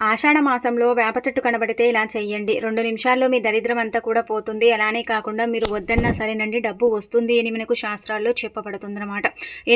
ఆషాఢ మాసంలో వేప చెట్టు కనబడితే ఇలా చేయండి రెండు నిమిషాల్లో మీ దరిద్రం అంతా కూడా పోతుంది. అలానే కాకుండా మీరు వద్దన్నా సరేనండి డబ్బు వస్తుంది అని మనకు శాస్త్రాల్లో చెప్పబడుతుందన్నమాట.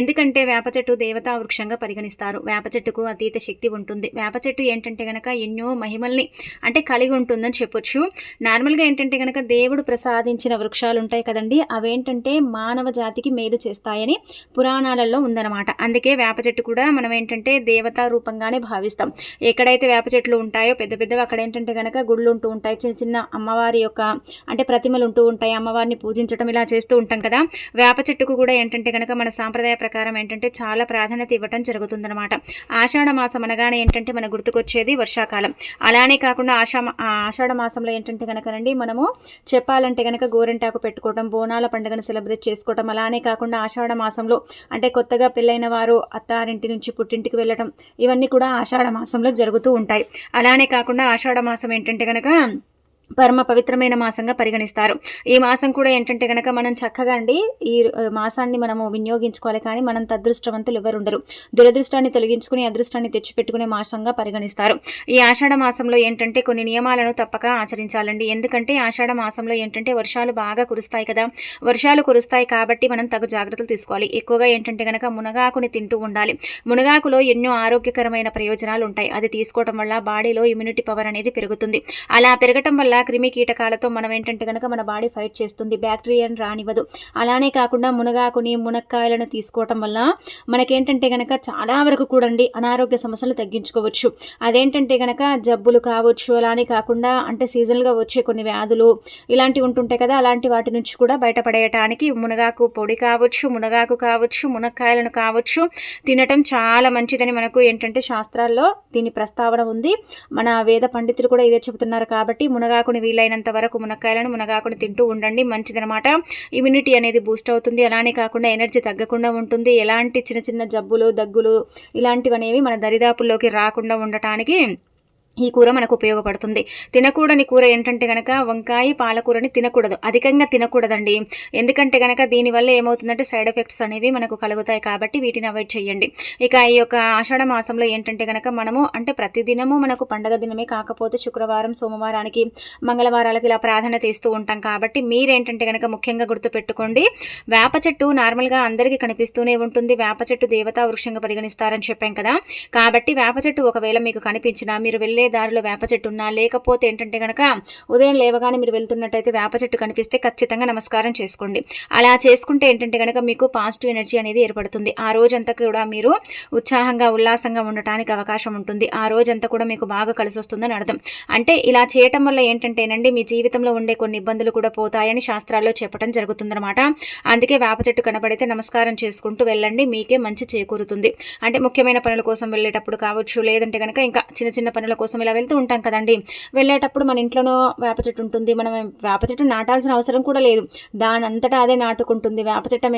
ఎందుకంటే వేప చెట్టు దేవతా వృక్షంగా పరిగణిస్తారు. వేప చెట్టుకు అతీత శక్తి ఉంటుంది. వేప చెట్టు ఏంటంటే గనక ఎన్నో మహిమల్ని అంటే కలిగి ఉంటుందని చెప్పొచ్చు. నార్మల్గా ఏంటంటే గనక దేవుడు ప్రసాదించిన వృక్షాలు ఉంటాయి కదండి అవేంటంటే మానవ జాతికి మేలు చేస్తాయని పురాణాలలో ఉందన్నమాట. అందుకే వేప చెట్టు కూడా మనం ఏంటంటే దేవతా రూపంగానే భావిస్తాం. ఎక్కడైతే వేప చెట్లు ఉంటాయో పెద్ద పెద్దవి అక్కడ ఏంటంటే కనుక గుళ్ళు ఉంటూ ఉంటాయి. చిన్న చిన్న అమ్మవారి యొక్క అంటే ప్రతిమలు ఉంటూ ఉంటాయి. అమ్మవారిని పూజించడం ఇలా చేస్తూ ఉంటాం కదా. వేప చెట్టుకు కూడా ఏంటంటే కనుక మన సాంప్రదాయ ప్రకారం ఏంటంటే చాలా ప్రాధాన్యత ఇవ్వటం జరుగుతుందన్నమాట. ఆషాఢ మాసం అనగానే ఏంటంటే మన గుర్తుకొచ్చేది వర్షాకాలం. అలానే కాకుండా ఆషా ఆషాఢ మాసంలో ఏంటంటే కనుకనండి మనము చెప్పాలంటే కనుక గోరెంటాకు పెట్టుకోవడం బోనాల పండుగను సెలబ్రేట్ చేసుకోవటం అలానే కాకుండా ఆషాఢ మాసంలో అంటే కొత్తగా పెళ్ళైన వారు అత్తారింటి నుంచి పుట్టింటికి వెళ్ళటం ఇవన్నీ కూడా ఆషాఢ మాసంలో జరుగుతూ ఉంటాయి. అలానే కాకుండా ఆషాఢ మాసం ఏంటంటే కనుక పరమ పవిత్రమైన మాసంగా పరిగణిస్తారు. ఈ మాసం కూడా ఏంటంటే కనుక మనం చక్కగా అండి ఈ మాసాన్ని మనము వినియోగించుకోవాలి కానీ మనం తదృష్టవంతులు ఎవరుండరు దురదృష్టాన్ని తొలగించుకుని అదృష్టాన్ని తెచ్చిపెట్టుకునే మాసంగా పరిగణిస్తారు. ఈ ఆషాఢ మాసంలో ఏంటంటే కొన్ని నియమాలను తప్పక ఆచరించాలండి. ఎందుకంటే ఆషాఢ మాసంలో ఏంటంటే వర్షాలు బాగా కురుస్తాయి కదా. వర్షాలు కురుస్తాయి కాబట్టి మనం తగు జాగ్రత్తలు తీసుకోవాలి. ఎక్కువగా ఏంటంటే కనుక మునగాకుని తింటూ ఉండాలి. మునగాకులో ఎన్నో ఆరోగ్యకరమైన ప్రయోజనాలు ఉంటాయి. అది తీసుకోవడం వల్ల బాడీలో ఇమ్యూనిటీ పవర్ అనేది పెరుగుతుంది. అలా పెరగటం వల్ల క్రిమి కీటకాలతో మనం ఏంటంటే కనుక మన బాడీ ఫైట్ చేస్తుంది బ్యాక్టీరియాను రానివ్వదు. అలానే కాకుండా మునగాకుని మునక్కాయలను తీసుకోవటం వల్ల మనకేంటంటే కనుక చాలా వరకు కూడండి అనారోగ్య సమస్యలు తగ్గించుకోవచ్చు. అదేంటంటే కనుక జబ్బులు కావచ్చు అలానే కాకుండా అంటే సీజనల్గా వచ్చే కొన్ని వ్యాధులు ఇలాంటివి ఉంటుంటాయి కదా అలాంటి వాటి నుంచి కూడా బయటపడేయటానికి మునగాకు పొడి కావచ్చు మునగాకు కావచ్చు మునక్కాయలను కావచ్చు తినటం చాలా మంచిదని మనకు ఏంటంటే శాస్త్రాల్లో దీని ప్రస్తావన ఉంది. మన వేద పండితులు కూడా ఇదే చెబుతున్నారు కాబట్టి మునగాకు మునగాకుని వీలైనంత వరకు మునక్కాయలను మునగాకుని తింటూ ఉండండి. మంచిదనమాట ఇమ్యూనిటీ అనేది బూస్ట్ అవుతుంది. అలానే కాకుండా ఎనర్జీ తగ్గకుండా ఉంటుంది. ఎలాంటి చిన్న చిన్న జబ్బులు దగ్గులు ఇలాంటివి అనేవి మన దరిదాపుల్లోకి రాకుండా ఉండటానికి ఈ కూర మనకు ఉపయోగపడుతుంది. తినకూడని కూర ఏంటంటే కనుక వంకాయ పాలకూరని తినకూడదు. అధికంగా తినకూడదండి. ఎందుకంటే కనుక దీనివల్ల ఏమవుతుందంటే సైడ్ ఎఫెక్ట్స్ అనేవి మనకు కలుగుతాయి కాబట్టి వీటిని అవాయిడ్ చేయండి. ఇక ఈ యొక్క ఆషాఢ మాసంలో ఏంటంటే కనుక మనము అంటే ప్రతిదినము మనకు పండగ దినమే కాకపోతే శుక్రవారం సోమవారానికి మంగళవారాలకి ఇలా ప్రాధాన్యత ఇస్తూ ఉంటాం కాబట్టి మీరేంటంటే కనుక ముఖ్యంగా గుర్తుపెట్టుకోండి. వేప చెట్టు నార్మల్గా అందరికీ కనిపిస్తూనే ఉంటుంది. వేప చెట్టు దేవతా వృక్షంగా పరిగణిస్తారని చెప్పాం కదా. కాబట్టి వేప చెట్టు ఒకవేళ మీకు కనిపించినా మీరు వెళ్ళే వెళ్ళే దారిలో వేప చెట్టు ఉన్నా లేకపోతే ఏంటంటే కనుక ఉదయం లేవగానే మీరు వెళ్తున్నట్టయితే వేప చెట్టు కనిపిస్తే ఖచ్చితంగా నమస్కారం చేసుకోండి. అలా చేసుకుంటే ఏంటంటే కనుక మీకు పాజిటివ్ ఎనర్జీ అనేది ఏర్పడుతుంది. ఆ రోజంతా కూడా మీరు ఉత్సాహంగా ఉల్లాసంగా ఉండటానికి అవకాశం ఉంటుంది. ఆ రోజంతా కూడా మీకు బాగా కలిసి వస్తుందని అర్థం. అంటే ఇలా చేయటం వల్ల ఏంటంటేనండి మీ జీవితంలో ఉండే కొన్ని ఇబ్బందులు కూడా పోతాయని శాస్త్రాల్లో చెప్పడం జరుగుతుందన్నమాట. అందుకే వేప చెట్టు కనబడితే నమస్కారం చేసుకుంటూ వెళ్ళండి. మీకే మంచి చేకూరుతుంది. అంటే ముఖ్యమైన పనుల కోసం వెళ్ళేటప్పుడు కావచ్చు లేదంటే కనుక ఇంకా చిన్న చిన్న పనుల కోసం కోసం ఇలా వెళ్తూ ఉంటాం కదండి. వెళ్ళేటప్పుడు మన ఇంట్లోనో వేప చెట్టు ఉంటుంది. మనం వేప చెట్టు నాటాల్సిన అవసరం కూడా లేదు. దాని అంతటా అదే నాటుకుంటుంది. వేప చెట్టు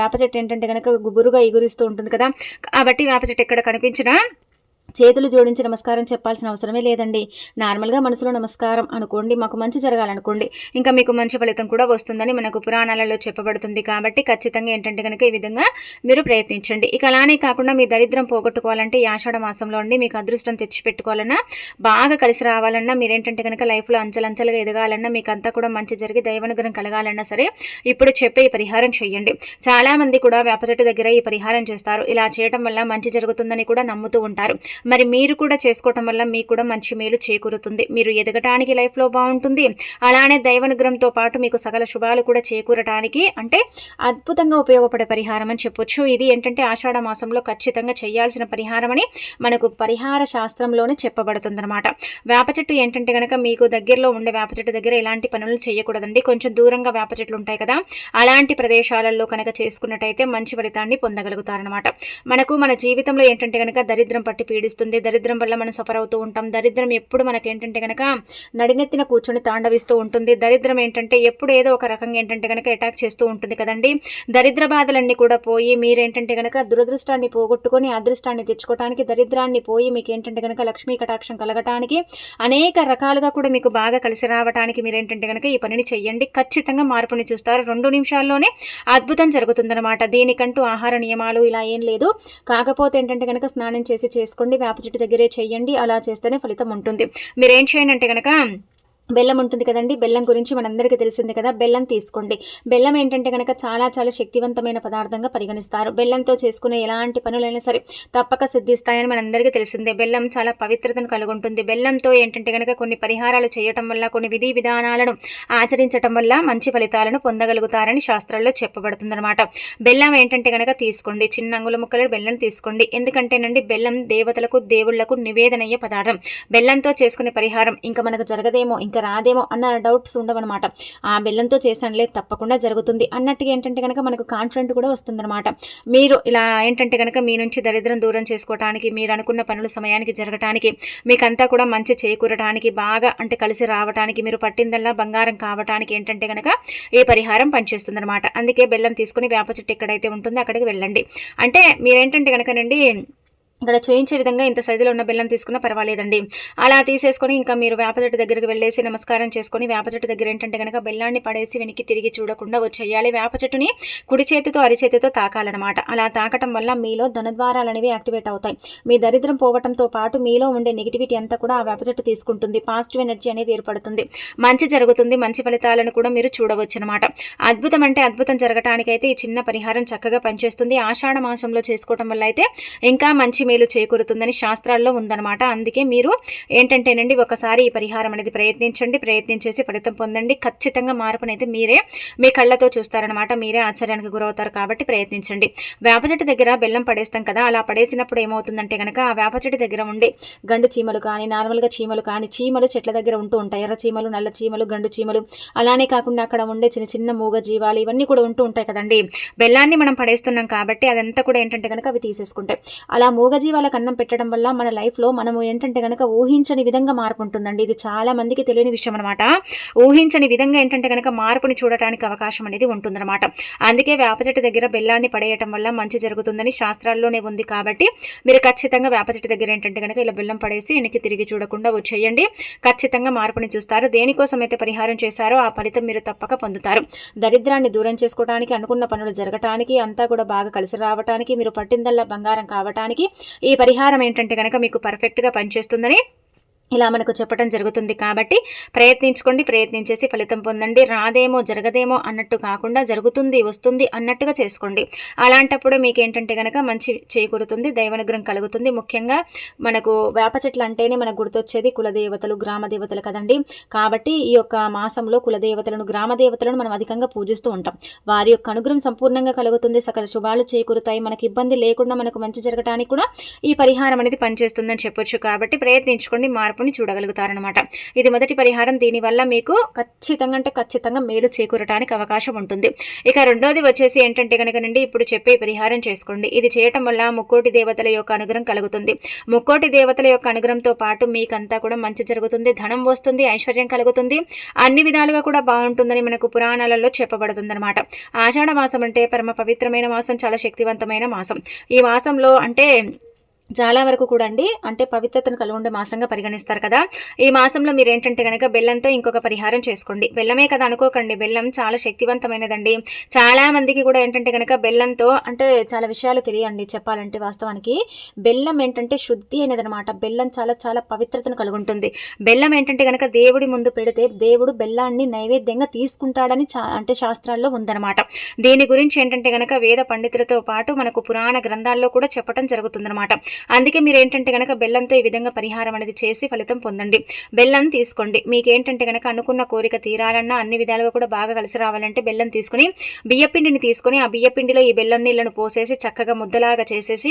వేప చెట్టు ఏంటంటే కనుక గుబురుగా ఎగురిస్తూ ఉంటుంది కదా. కాబట్టి వేప చెట్టు ఎక్కడ కనిపించినా చేతులు జోడించి నమస్కారం చెప్పాల్సిన అవసరమే లేదండి. నార్మల్గా మనసులో నమస్కారం అనుకోండి మాకు మంచి జరగాలనుకోండి ఇంకా మీకు మంచి ఫలితం కూడా వస్తుందని మనకు పురాణాలలో చెప్పబడుతుంది కాబట్టి ఖచ్చితంగా ఏంటంటే కనుక ఈ విధంగా మీరు ప్రయత్నించండి. ఇక అలానే కాకుండా మీ దరిద్రం పోగొట్టుకోవాలంటే ఈ ఆషాఢ మాసంలో అండి మీకు అదృష్టం తెచ్చిపెట్టుకోవాలన్నా బాగా కలిసి రావాలన్నా మీరేంటంటే కనుక లైఫ్లో అంచలంచలుగా ఎదగాలన్నా మీకు అంతా కూడా మంచి జరిగి దైవనుగ్రహం కలగాలన్నా సరే ఇప్పుడు చెప్పే ఈ పరిహారం చేయండి చాలామంది కూడా వేప చెట్టు దగ్గర ఈ పరిహారం చేస్తారు. ఇలా చేయడం వల్ల మంచి జరుగుతుందని కూడా నమ్ముతూ ఉంటారు. మరి మీరు కూడా చేసుకోవటం వల్ల మీకు కూడా మంచి మేలు చేకూరుతుంది. మీరు ఎదగటానికి లైఫ్లో బాగుంటుంది. అలానే దైవనుగ్రహంతో పాటు మీకు సకల శుభాలు కూడా చేకూరటానికి అంటే అద్భుతంగా ఉపయోగపడే పరిహారం అని చెప్పొచ్చు. ఇది ఏంటంటే ఆషాఢ మాసంలో ఖచ్చితంగా చేయాల్సిన పరిహారం అని మనకు పరిహార శాస్త్రంలోనే చెప్పబడుతుందన్నమాట. వేప చెట్టు ఏంటంటే కనుక మీకు దగ్గరలో ఉండే వేప చెట్టు దగ్గర ఎలాంటి పనులు చేయకూడదండి. కొంచెం దూరంగా వేప చెట్లు ఉంటాయి కదా అలాంటి ప్రదేశాలలో కనుక చేసుకున్నట్టయితే మంచి ఫలితాన్ని పొందగలుగుతారనమాట మనకు మన జీవితంలో ఏంటంటే కనుక దరిద్రం పట్టి పీడిస్తుంది కనిపిస్తుంది దరిద్రం వల్ల మనం సఫర్ అవుతూ ఉంటాం. దరిద్రం ఎప్పుడు మనకి ఏంటంటే కనుక నడినెత్తిన కూర్చొని తాండవిస్తూ ఉంటుంది. దరిద్రం ఏంటంటే ఎప్పుడు ఏదో ఒక రకంగా ఏంటంటే కనుక అటాక్ చేస్తూ ఉంటుంది కదండి. దరిద్ర బాధలన్నీ కూడా పోయి మీరేంటంటే కనుక దురదృష్టాన్ని పోగొట్టుకొని అదృష్టాన్ని తెచ్చుకోవడానికి దరిద్రాన్ని పోయి మీకు ఏంటంటే కనుక లక్ష్మీ కటాక్షం కలగటానికి అనేక రకాలుగా కూడా మీకు బాగా కలిసి రావడానికి మీరేంటంటే కనుక ఈ పనిని చెయ్యండి. ఖచ్చితంగా మార్పుని చూస్తారు. రెండు నిమిషాల్లోనే అద్భుతం జరుగుతుందన్నమాట. దీనికంటూ ఆహార నియమాలు ఇలా ఏం లేదు. కాకపోతే ఏంటంటే కనుక స్నానం చేసి చేసుకోండి. వేప చెట్టు దగ్గరే చేయండి. అలా చేస్తేనే ఫలితం ఉంటుంది. మీరేం చేయండి అంటే కనుక బెల్లం ఉంటుంది కదండి బెల్లం గురించి మనందరికీ తెలిసింది కదా బెల్లం తీసుకోండి. బెల్లం ఏంటంటే కనుక చాలా చాలా శక్తివంతమైన పదార్థంగా పరిగణిస్తారు. బెల్లంతో చేసుకునే ఎలాంటి పనులైనా సరే తప్పక సిద్ధిస్తాయని మనందరికీ తెలిసిందే. బెల్లం చాలా పవిత్రతను కలుగుంటుంది. బెల్లంతో ఏంటంటే కనుక కొన్ని పరిహారాలు చేయటం వల్ల కొన్ని విధి విధానాలను ఆచరించటం వల్ల మంచి ఫలితాలను పొందగలుగుతారని శాస్త్రాల్లో చెప్పబడుతుందన్నమాట. బెల్లం ఏంటంటే కనుక తీసుకోండి. చిన్న అంగుల ముక్కలు బెల్లం తీసుకోండి. ఎందుకంటేనండి బెల్లం దేవతలకు దేవుళ్ళకు నివేదనయ్యే పదార్థం. బెల్లంతో చేసుకునే పరిహారం ఇంకా మనకు జరగదేమో ఇంకా రాదేమో అన్న డౌట్స్ ఉండవన్నమాట. ఆ బెల్లంతో చేశానులే తప్పకుండా జరుగుతుంది అన్నట్టుగా ఏంటంటే కనుక మనకు కాన్ఫిడెంట్ కూడా వస్తుందన్నమాట. మీరు ఇలా ఏంటంటే కనుక మీ నుంచి దరిద్రం దూరం చేసుకోవడానికి మీరు అనుకున్న పనులు సమయానికి జరగటానికి మీకంతా కూడా మంచి చేకూరటానికి బాగా అంటే కలిసి రావటానికి మీరు పట్టిందల్లా బంగారం కావటానికి ఏంటంటే కనుక ఈ పరిహారం పనిచేస్తుందన్నమాట. అందుకే బెల్లం తీసుకుని వేప చెట్టు ఎక్కడైతే ఉంటుందో అక్కడికి వెళ్ళండి. అంటే మీరేంటంటే కనుకనండి ఇక్కడ చూయించే విధంగా ఇంత సైజులో ఉన్న బెల్లం తీసుకున్నా పర్వాలేదండి. అలా తీసేసుకొని ఇంకా మీరు వేప చెట్టు దగ్గరికి వెళ్ళేసి నమస్కారం చేసుకొని వేప చెట్టు దగ్గర ఏంటంటే కనుక బెల్లాన్ని పడేసి వెనక్కి తిరిగి చూడకుండా వచ్చేయాలి. వేప చెట్టుని కుడి చేతితో అరిచేతితో తాకాలన్నమాట. అలా తాకటం వల్ల మీలో ధనద్వారాలు అనేవి యాక్టివేట్ అవుతాయి. మీ దరిద్రం పోవటంతో పాటు మీలో ఉండే నెగిటివిటీ అంతా కూడా ఆ వేప చెట్టు తీసుకుంటుంది. పాజిటివ్ ఎనర్జీ అనేది ఏర్పడుతుంది. మంచి జరుగుతుంది. మంచి ఫలితాలను కూడా మీరు చూడవచ్చు అనమాట అద్భుతం అంటే అద్భుతం జరగటానికైతే ఈ చిన్న పరిహారం చక్కగా పనిచేస్తుంది. ఆషాఢ మాసంలో చేసుకోవటం వల్ల అయితే ఇంకా మంచి మేలు చేకూరుతుందని శాస్త్రాల్లో ఉందన్నమాట. అందుకే మీరు ఏంటంటేనండి ఒకసారి ఈ పరిహారం అనేది ప్రయత్నించండి ప్రయత్నించేసి ఫలితం పొందండి. ఖచ్చితంగా మార్పునైతే మీరే మీ కళ్ళతో చూస్తారనమాట మీరే ఆశ్చర్యానికి గురవుతారు కాబట్టి ప్రయత్నించండి. వేప చెట్టు దగ్గర బెల్లం పడేస్తాం కదా అలా పడేసినప్పుడు ఏమవుతుందంటే కనుక ఆ వేప చెట్టు దగ్గర ఉండే గండు చీమలు కానీ నార్మల్గా చీమలు కానీ చీమలు చెట్ల దగ్గర ఉంటూ ఉంటాయి. ఎర్ర చీమలు నల్ల చీమలు గండు చీమలు అలానే కాకుండా అక్కడ ఉండే చిన్న చిన్న మూగ జీవాలు ఇవన్నీ కూడా ఉంటూ ఉంటాయి కదండి. బెల్లాన్ని మనం పడేస్తున్నాం కాబట్టి అదంతా కూడా ఏంటంటే కనుక అవి తీసేసుకుంటాయి. అలా మూగ మూగజీవాలకు అన్నం పెట్టడం వల్ల మన లైఫ్లో మనము ఏంటంటే కనుక ఊహించని విధంగా మార్పు ఉంటుందండి ఇది చాలా మందికి తెలియని విషయం అనమాట ఊహించని విధంగా ఏంటంటే కనుక మార్పుని చూడటానికి అవకాశం అనేది ఉంటుందన్నమాట. అందుకే వేప చెట్టు దగ్గర బెల్లాన్ని పడేయటం వల్ల మంచి జరుగుతుందని శాస్త్రాల్లోనే ఉంది కాబట్టి మీరు ఖచ్చితంగా వేప చెట్టు దగ్గర ఏంటంటే కనుక ఇలా బెల్లం పడేసి వెనక్కి తిరిగి చూడకుండా వచ్చేయండి. ఖచ్చితంగా మార్పుని చూస్తారు. దేనికోసం అయితే పరిహారం చేశారో ఆ ఫలితం మీరు తప్పక పొందుతారు. దరిద్రాన్ని దూరం చేసుకోవడానికి అనుకున్న పనులు జరగటానికి అంతా కూడా బాగా కలిసి రావటానికి మీరు పట్టిందల్లా బంగారం కావటానికి ఈ పరిహారం ఏంటంటే కనుక మీకు పర్ఫెక్ట్గా పనిచేస్తుందని ఇలా మనకు చెప్పడం జరుగుతుంది కాబట్టి ప్రయత్నించుకోండి ప్రయత్నించేసి ఫలితం పొందండి. రాదేమో జరగదేమో అన్నట్టు కాకుండా జరుగుతుంది వస్తుంది అన్నట్టుగా చేసుకోండి. అలాంటప్పుడు మీకు ఏంటంటే కనుక మంచి చేకూరుతుంది దైవనుగ్రహం కలుగుతుంది. ముఖ్యంగా మనకు వేప చెట్లు అంటేనే మనకు గుర్తొచ్చేది కులదేవతలు గ్రామ దేవతలు కదండి. కాబట్టి ఈ యొక్క మాసంలో కులదేవతలను గ్రామ దేవతలను మనం అధికంగా పూజిస్తూ ఉంటాం. వారి యొక్క అనుగ్రహం సంపూర్ణంగా కలుగుతుంది. సకల శుభాలు చేకూరుతాయి. మనకి ఇబ్బంది లేకుండా మనకు మంచి జరగడానికి కూడా ఈ పరిహారం అనేది పనిచేస్తుందని చెప్పొచ్చు. కాబట్టి ప్రయత్నించుకోండి. మార్పు మార్పుని చూడగలుగుతారనమాట ఇది మొదటి పరిహారం. దీనివల్ల మీకు ఖచ్చితంగా అంటే ఖచ్చితంగా మేలు చేకూరటానికి అవకాశం ఉంటుంది. ఇక రెండోది వచ్చేసి ఏంటంటే కనుక నుండి ఇప్పుడు చెప్పే పరిహారం చేసుకోండి. ఇది చేయటం వల్ల ముక్కోటి దేవతల యొక్క అనుగ్రహం కలుగుతుంది. ముక్కోటి దేవతల యొక్క అనుగ్రహంతో పాటు మీకంతా కూడా మంచి జరుగుతుంది ధనం వస్తుంది ఐశ్వర్యం కలుగుతుంది. అన్ని విధాలుగా కూడా బాగుంటుందని మనకు పురాణాలలో చెప్పబడుతుంది అనమాట ఆషాఢ మాసం అంటే పరమ పవిత్రమైన మాసం చాలా శక్తివంతమైన మాసం. ఈ మాసంలో అంటే చాలా వరకు కూడా అండి అంటే పవిత్రతను కలిగి ఉండే మాసంగా పరిగణిస్తారు కదా. ఈ మాసంలో మీరు ఏంటంటే కనుక బెల్లంతో ఇంకొక పరిహారం చేసుకోండి. బెల్లమే కదా అనుకోకండి బెల్లం చాలా శక్తివంతమైనదండి. చాలా మందికి కూడా ఏంటంటే కనుక బెల్లంతో అంటే చాలా విషయాలు తెలియండి చెప్పాలంటే వాస్తవానికి. బెల్లం ఏంటంటే శుద్ధి అనేదనమాట బెల్లం చాలా చాలా పవిత్రతను కలుగుంటుంది. బెల్లం ఏంటంటే కనుక దేవుడి ముందు పెడితే దేవుడు బెల్లాన్ని నైవేద్యంగా తీసుకుంటాడని అంటే శాస్త్రాల్లో ఉందన్నమాట దీని గురించి ఏంటంటే కనుక వేద పండితులతో పాటు మనకు పురాణ గ్రంథాల్లో కూడా చెప్పడం జరుగుతుందన్నమాట అందుకే మీరు ఏంటంటే కనుక బెల్లంతో ఈ విధంగా పరిహారం అనేది చేసి ఫలితం పొందండి. బెల్లం తీసుకోండి. మీకు ఏంటంటే కనుక అనుకున్న కోరిక తీరాలన్నా అన్ని విధాలుగా కూడా బాగా కలిసి రావాలంటే బెల్లం తీసుకుని బియ్యపిండిని తీసుకుని ఆ బియ్యపిండిలో ఈ బెల్లం నీళ్ళను పోసేసి చక్కగా ముద్దలాగా చేసేసి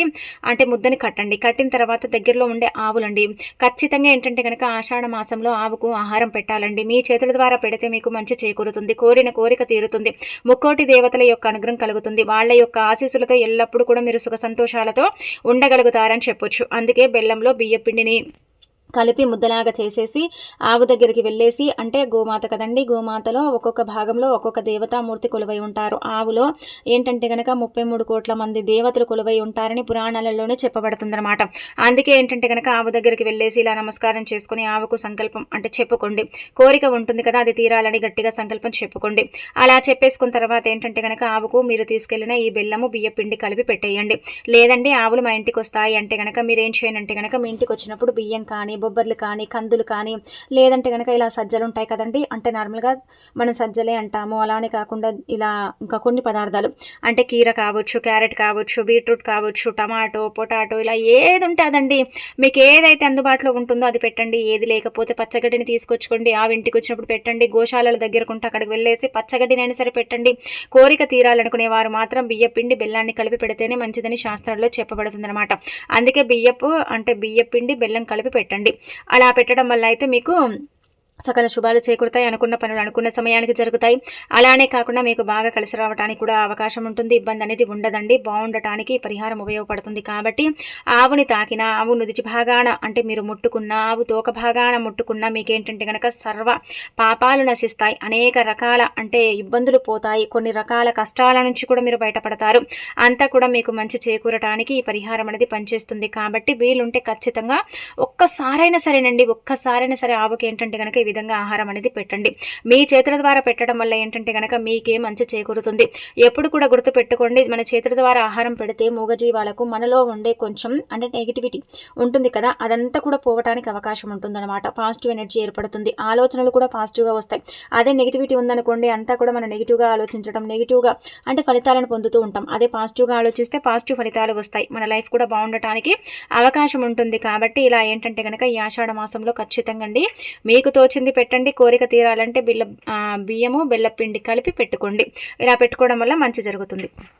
అంటే ముద్దని కట్టండి. కట్టిన తర్వాత దగ్గరలో ఉండే ఆవులండి. ఖచ్చితంగా ఏంటంటే కనుక ఆషాఢ మాసంలో ఆవుకు ఆహారం పెట్టాలండి. మీ చేతుల ద్వారా పెడితే మీకు మంచి చేకూరుతుంది. కోరిన కోరిక తీరుతుంది. ముక్కోటి దేవతల యొక్క అనుగ్రహం కలుగుతుంది. వాళ్ళ యొక్క ఆశీస్సులతో ఎల్లప్పుడూ కూడా మీరు సుఖ సంతోషాలతో ఉండగలుగుతారు అని చెప్పొచ్చు. అందుకే బెల్లంలో బియ్య పిండిని కలిపి ముద్దలాగా చేసేసి ఆవు దగ్గరికి వెళ్ళేసి అంటే గోమాత కదండి గోమాతలో ఒక్కొక్క భాగంలో ఒక్కొక్క దేవతామూర్తి కొలువై ఉంటారు. ఆవులో ఏంటంటే కనుక ముప్పై మూడు కోట్ల మంది దేవతలు కొలువై ఉంటారని పురాణాలలోనే చెప్పబడుతుందన్నమాట. అందుకే ఏంటంటే కనుక ఆవు దగ్గరికి వెళ్ళేసి ఇలా నమస్కారం చేసుకుని ఆవుకు సంకల్పం అంటే చెప్పుకోండి. కోరిక ఉంటుంది కదా అది తీరాలని గట్టిగా సంకల్పం చెప్పుకోండి. అలా చెప్పేసుకున్న తర్వాత ఏంటంటే కనుక ఆవుకు మీరు తీసుకెళ్ళిన ఈ బెల్లము బియ్య పిండి కలిపి పెట్టేయండి. లేదండి ఆవులు మా ఇంటికి వస్తాయి అంటే కనుక మీరు ఏం చేయనంటే కనుక మీ ఇంటికి వచ్చినప్పుడు బియ్యం కానీ బొబ్బర్లు కానీ కందులు కానీ లేదంటే కనుక ఇలా సజ్జలు ఉంటాయి కదండి. అంటే నార్మల్గా మనం సజ్జలే అంటాము. అలానే కాకుండా ఇలా ఇంకా కొన్ని పదార్థాలు. అంటే కీర కావచ్చు క్యారెట్ కావచ్చు బీట్రూట్ కావచ్చు టమాటో పొటాటో ఇలా ఏది ఉంటే అదండి. మీకు ఏదైతే అందుబాటులో ఉంటుందో అది పెట్టండి. ఏది లేకపోతే పచ్చగడ్డిని తీసుకొచ్చుకోండి. ఆ ఇంటికి వచ్చినప్పుడు పెట్టండి. గోశాలల దగ్గరకు ఉంటే అక్కడికి వెళ్ళేసి పచ్చగడ్డినైనా సరే పెట్టండి. కోరిక తీరాలనుకునే వారు మాత్రం బియ్యపిండి బెల్లాన్ని కలిపి పెడితేనే మంచిదని శాస్త్రాల్లో చెప్పబడుతుంది అనమాట అందుకే బియ్యపు అంటే బియ్యపిండి బెల్లం కలిపి పెట్టండి. అలా పెట్టడం వల్ల అయితే మీకు సకల శుభాలు చేకూరుతాయి అనుకున్న పనులు అనుకున్న సమయానికి జరుగుతాయి. అలానే కాకుండా మీకు బాగా కలిసి రావడానికి కూడా అవకాశం ఉంటుంది. ఇబ్బంది అనేది ఉండదండి. బాగుండటానికి పరిహారం ఉపయోగపడుతుంది కాబట్టి ఆవుని తాకిన ఆవు నుదిచి భాగాన అంటే మీరు ముట్టుకున్న ఆవు తోక భాగాన ముట్టుకున్న మీకేంటంటే కనుక సర్వ పాపాలు నశిస్తాయి. అనేక రకాల అంటే ఇబ్బందులు పోతాయి. కొన్ని రకాల కష్టాల నుంచి కూడా మీరు బయటపడతారు. అంతా కూడా మీకు మంచి చేకూరటానికి ఈ పరిహారం అనేది పనిచేస్తుంది. కాబట్టి వీలుంటే ఖచ్చితంగా ఒక్కసారైనా సరేనండి. ఒక్కసారైనా సరే ఆవుకి ఏంటంటే కనుక ఈ విధంగా ఆహారం అనేది పెట్టండి. మీ చేతుల ద్వారా పెట్టడం వల్ల ఏంటంటే కనుక మీకే మంచి చేకూరుతుంది. ఎప్పుడు కూడా గుర్తు పెట్టుకోండి మన చేతుల ద్వారా ఆహారం పెడితే మూగజీవాలకు మనలో ఉండే కొంచెం అంటే నెగిటివిటీ ఉంటుంది కదా అదంతా కూడా పోవటానికి అవకాశం ఉంటుందన్నమాట. పాజిటివ్ ఎనర్జీ ఏర్పడుతుంది. ఆలోచనలు కూడా పాజిటివ్గా వస్తాయి. అదే నెగిటివిటీ ఉందనుకోండి అంతా కూడా మనం నెగిటివ్గా ఆలోచించడం నెగిటివ్గా అంటే ఫలితాలను పొందుతూ ఉంటాం. అదే పాజిటివ్గా ఆలోచిస్తే పాజిటివ్ ఫలితాలు వస్తాయి. మన లైఫ్ కూడా బాగుండటానికి అవకాశం ఉంటుంది. కాబట్టి ఇలా ఏంటంటే కనుక ఈ ఆషాఢ మాసంలో ఖచ్చితంగా అండి మీకు తోచింది పెట్టండి కోరిక తీరాలంటే బిల్ల బియ్యము బెల్లపిండి కలిపి పెట్టుకోండి. ఇలా పెట్టుకోవడం వల్ల మంచి జరుగుతుంది.